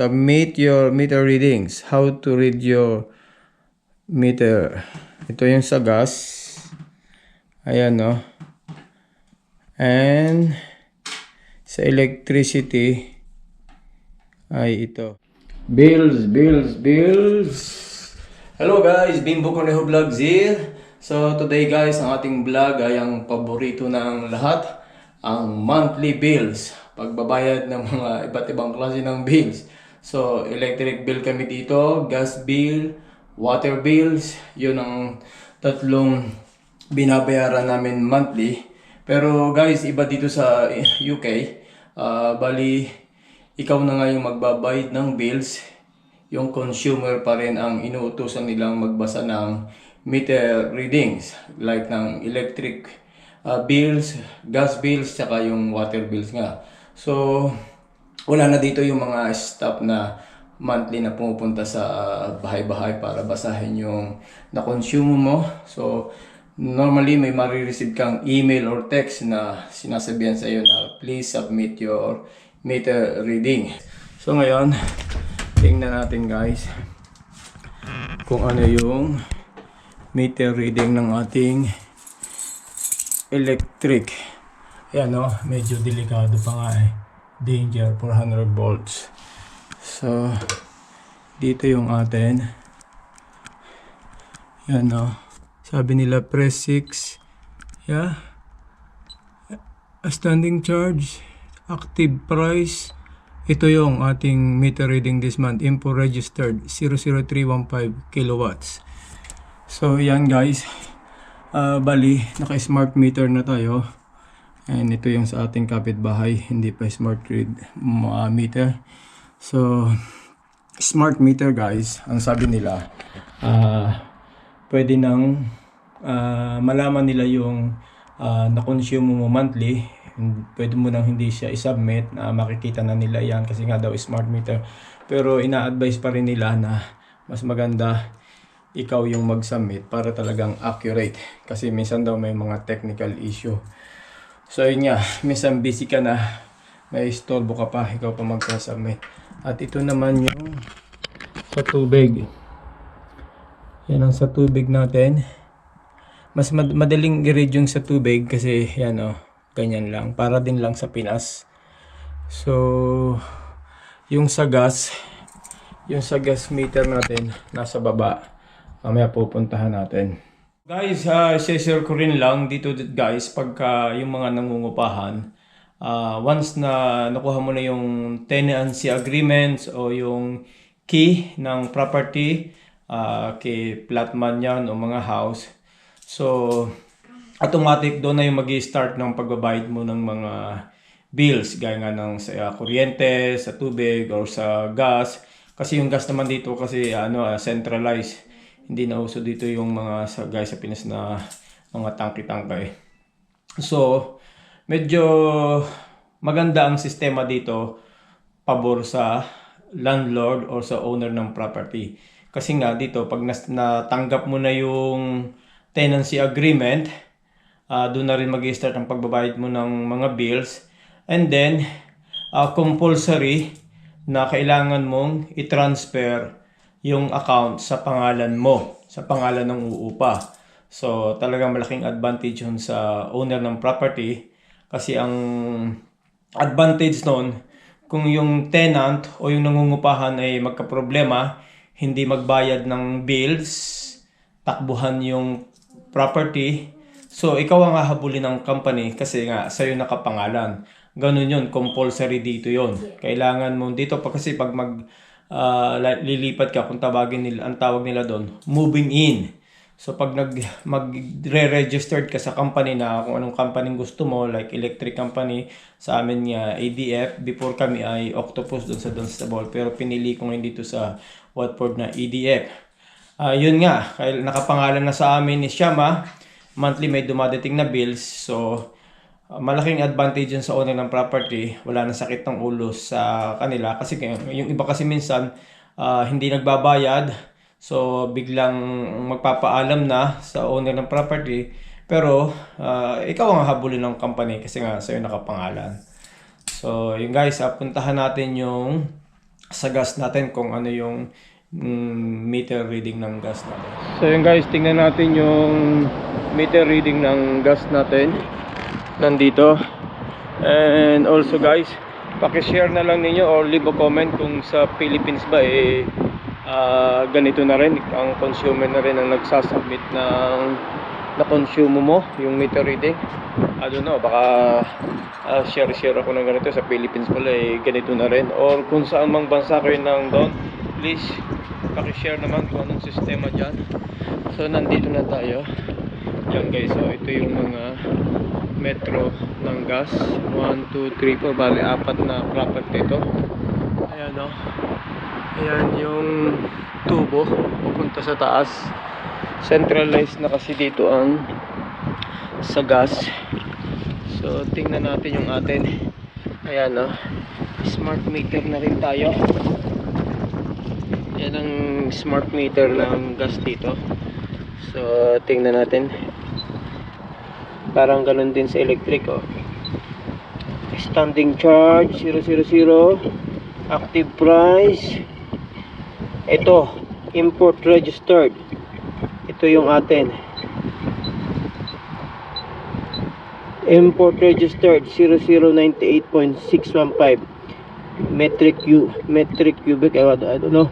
submit your meter readings. How to read your meter. Ito yung sa gas. Ayan, no? And sa electricity ay ito. Bills, bills, bills. Hello guys, Bimbo Cornejo Vlogs here. So today guys, ang ating vlog ay ang paborito ng lahat, ang monthly bills. Pagbabayad ng mga iba't ibang klase ng bills. So electric bill kami dito, gas bill, water bills, yun ang tatlong binabayaran namin monthly. Pero guys, iba dito sa UK, ah, bali ikaw na nga yung magbabayad ng bills, yung consumer pa rin ang inuutosan nilang magbasa ng meter readings like ng electric uh, bills, gas bills, tsaka yung water bills nga. So, wala na dito yung mga staff na monthly na pumupunta sa bahay-bahay para basahin yung na-consume mo. So, normally may marireceive kang email or text na sinasabihan sa iyo na please submit your meter reading. So ngayon, tingnan natin guys kung ano yung meter reading ng ating electric. Ayan o, medyo delikado pa nga eh. Danger, 400 volts. So, dito yung atin. Yan o. Sabi nila press 6. Yeah. A standing charge. Active price. Ito yung ating meter reading this month. Info registered 00315 kilowatts. So, yan guys. Ah, bali, naka-smart meter na tayo. And ito yung sa ating kapitbahay. Hindi pa smart read uh, meter. So, smart meter guys, ang sabi nila, ah pwede nang ah, malaman nila yung ah, na-consume mo monthly. Pwede mo nang hindi siya i-submit na makikita na nila yan kasi nga daw smart meter. Pero ina-advise pa rin nila na mas maganda ikaw yung mag-submit para talagang accurate. Kasi minsan daw may mga technical issue. So yun nga, minsan busy ka na, may istorbo ka pa, ikaw pa mag-submit. At ito naman yung sa tubig. Yan ang sa tubig natin. Mas mad- madaling i-read yung sa tubig kasi yan o, ganyan lang. Para din lang sa Pinas. So, yung sa gas, yung sa gas meter natin, nasa baba. Mamaya pupuntahan natin. Guys, uh, share ko rin lang dito guys pagka yung mga nangungupahan. Ah, once na nakuha mo na yung tenancy agreements o yung key ng property, ah, kay flatman yan o mga house. So, automatic doon na yung mag start ng pagbabayad mo ng mga bills gaya nga ng sa ah, kuryente, sa tubig or sa gas. Kasi yung gas naman dito kasi ano ah, centralized. Hindi na uso dito yung mga sa guys sa Pinas na mga tangki-tangkay. So, medyo maganda ang sistema dito pabor sa landlord or sa owner ng property. Kasi nga dito, pag natanggap mo na yung tenancy agreement, ah doon na rin mag start ang pagbabayad mo ng mga bills. And then, ah, compulsory na kailangan mong i-transfer yung account sa pangalan mo, sa pangalan ng uupa. So, talagang malaking advantage yun sa owner ng property kasi ang advantage nun, kung yung tenant o yung nangungupahan ay magkaproblema, hindi magbayad ng bills, takbuhan yung property, so ikaw ang hahabulin ng company kasi nga sa'yo nakapangalan. Ganun yun, compulsory dito yon. Kailangan mo dito pa kasi pag mag li- lilipat ka kung tawagin nila ang tawag nila doon, moving in. So pag nag magre-registered ka sa company na kung anong company gusto mo like electric company sa amin nga ADF before kami ay Octopus doon sa Dunstable pero pinili ko ngayon dito sa Watford na EDF. Ah, yun nga, kaya nakapangalan na sa amin ni Shama, monthly may dumadating na bills. So malaking advantage yun sa owner ng property, wala na sakit ng ulo sa kanila kasi yung iba kasi minsan ah, hindi nagbabayad So, biglang magpapaalam na sa owner ng property. Pero, ah, ikaw ang habulin ng company kasi nga sa'yo nakapangalan. So, yun guys, ah, puntahan natin yung sa gas natin kung ano yung mm, meter reading ng gas natin. So yun guys, tingnan natin yung meter reading ng gas natin. Nandito. And also guys, paki-share na lang ninyo or leave a comment kung sa Philippines ba eh ah, ganito na rin ang consumer na rin ang nagsasubmit ng na consume mo yung meter reading. I don't know, baka ah, share-share ako ng ganito sa Philippines pala eh ganito na rin or kung saan mang bansa kayo nang doon please paki-share naman kung anong sistema dyan so nandito na tayo yan guys so ito yung mga metro ng gas. 1, 2, 3, 4 bali apat na property ito ayan o ayan yung tubo pupunta sa taas. Centralized na kasi dito ang sa gas. So tingnan natin yung atin. Ayan o smart meter na rin tayo. Yan ang smart meter ng gas dito. So tingnan natin parang ganun din sa electric oh. standing charge 000 active price. Ito import registered. Ito yung atin. Import registered 0098.615 metric u metric cubic I don't, I don't know.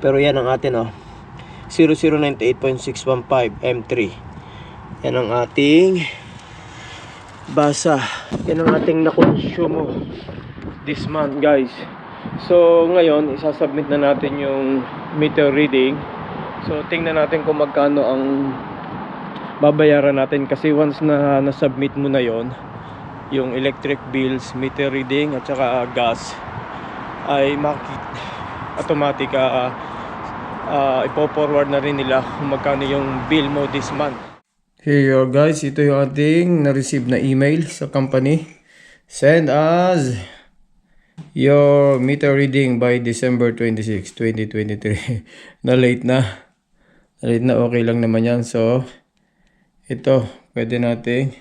Pero yan ang atin oh. 0098.615 M3 yan ang ating basa. Yan ang ating nakonsumo this month guys. So ngayon isasubmit na natin yung meter reading. So tingnan natin kung magkano ang babayaran natin kasi once na nasubmit mo na yon yung electric bills, meter reading at saka uh, gas ay makik automatic uh, uh, ipo-forward na rin nila kung magkano yung bill mo this month. Here you are guys, ito yung ating na-receive na email sa company. Send us your meter reading by December 26, 2023. na late na. Na late na, okay lang naman yan. So, ito, pwede nating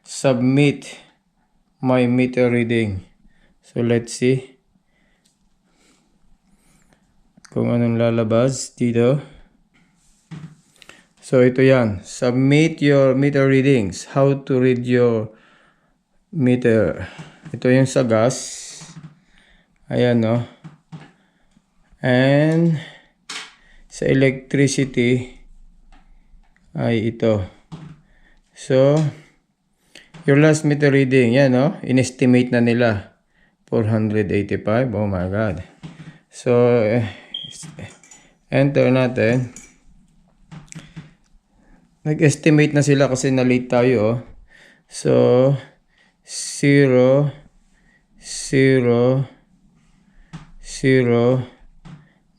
submit my meter reading. So let's see kung anong lalabas dito. So ito yan, submit your meter readings. How to read your meter. Ito yung sa gas. Ayan no. And sa electricity ay ito. So, Your last meter reading, yan no? In-estimate na nila. 485. Oh my God. So, eh, enter natin. Nag-estimate na sila kasi na-late tayo. Oh. So, 0, 0, 0,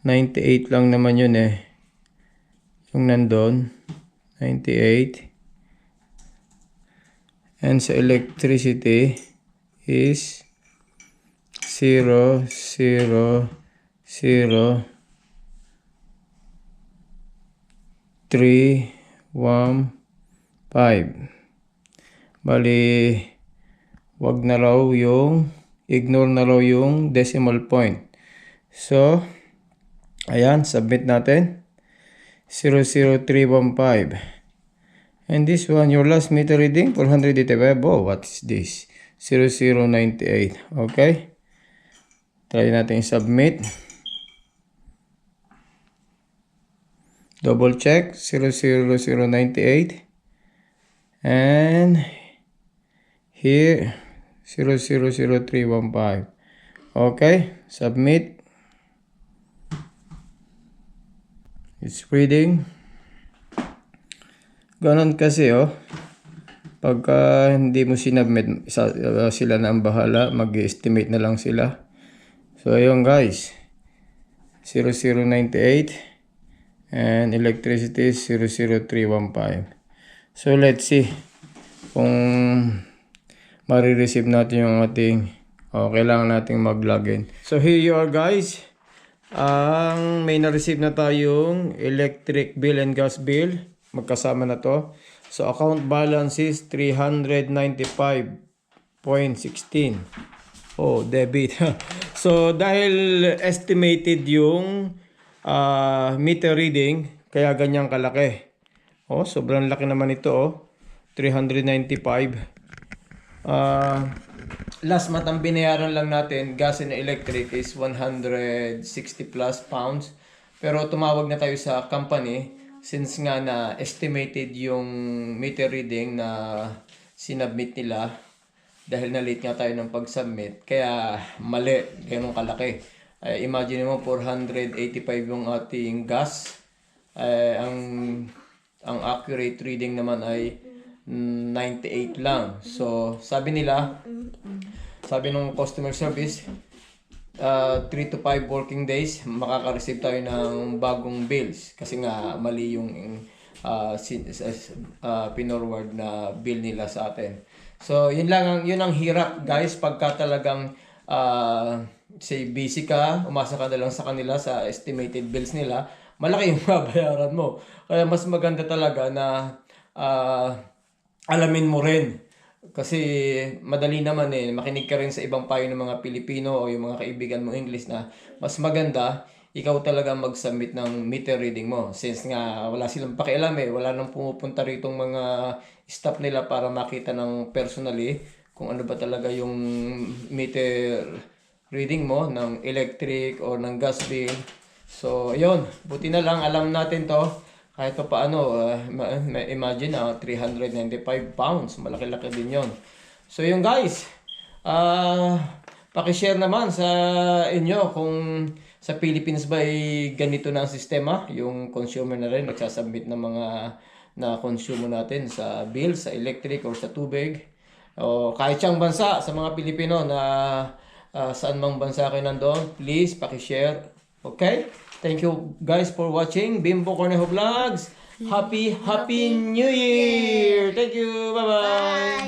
98 lang naman yun eh. Yung nandun. 98. And sa electricity is 0, 0, 0, 3, 1, 5. Bali, wag na raw yung, ignore na raw yung decimal point. So, ayan, submit natin. 00315. And this one, your last meter reading, 485. Oh, what is this? 0098. Okay. Try natin submit. Double check. 00098. And here, 000315. Okay. Submit. It's reading. Ganon kasi oh. Pagka hindi mo sinubmit, uh, sila na ang bahala, mag-estimate na lang sila. So ayun guys. 0098 and electricity is 00315. So let's see kung marireceive natin yung ating o kailangan nating mag-login. So here you are guys. Ang may na-receive na tayong electric bill and gas bill magkasama na to. So account balance is 395.16. Oh, debit. so, dahil estimated yung ah, meter reading, kaya ganyang kalaki. Oh, sobrang laki naman ito, oh. 395. Ah, last month ang binayaran lang natin, gas and electric is 160 plus pounds. Pero tumawag na tayo sa company since nga na estimated yung meter reading na sinubmit nila dahil na late nga tayo ng pag-submit. Kaya mali, ganun kalaki. Eh, imagine mo 485 yung ating gas. Eh, ang ang accurate reading naman ay mm, 98 lang. So, sabi nila, sabi ng customer service, uh, 3 to 5 working days, makaka-receive tayo ng bagong bills. Kasi nga, mali yung uh, uh, pinorward na bill nila sa atin. So, yun lang ang, yun ang hirap, guys, pagka talagang uh, say busy ka, umasa ka na lang sa kanila sa estimated bills nila, malaki yung babayaran mo. Kaya mas maganda talaga na ah, alamin mo rin. Kasi madali naman eh, makinig ka rin sa ibang payo ng mga Pilipino o yung mga kaibigan mo English na mas maganda ikaw talaga mag-submit ng meter reading mo. Since nga wala silang pakialam eh, wala nang pumupunta rito mga staff nila para makita ng personally kung ano ba talaga yung meter reading mo ng electric or ng gas bill. So, yun. Buti na lang alam natin to. Kahit pa paano, uh, ma- ma- imagine ah 395 pounds. Malaki-laki din yon. So, yun guys. Ah, paki-share naman sa inyo kung sa Philippines ba ay ganito na ang sistema. Yung consumer na rin nagsasubmit ng mga na consume natin sa bill, sa electric or sa tubig. O kahit siyang bansa sa mga Pilipino na ah, saan mang bansa kayo nandoon, please paki-share. Okay? Thank you guys for watching Bimbo Cornejo Vlogs. Happy, happy New Year! Thank you! Bye-bye!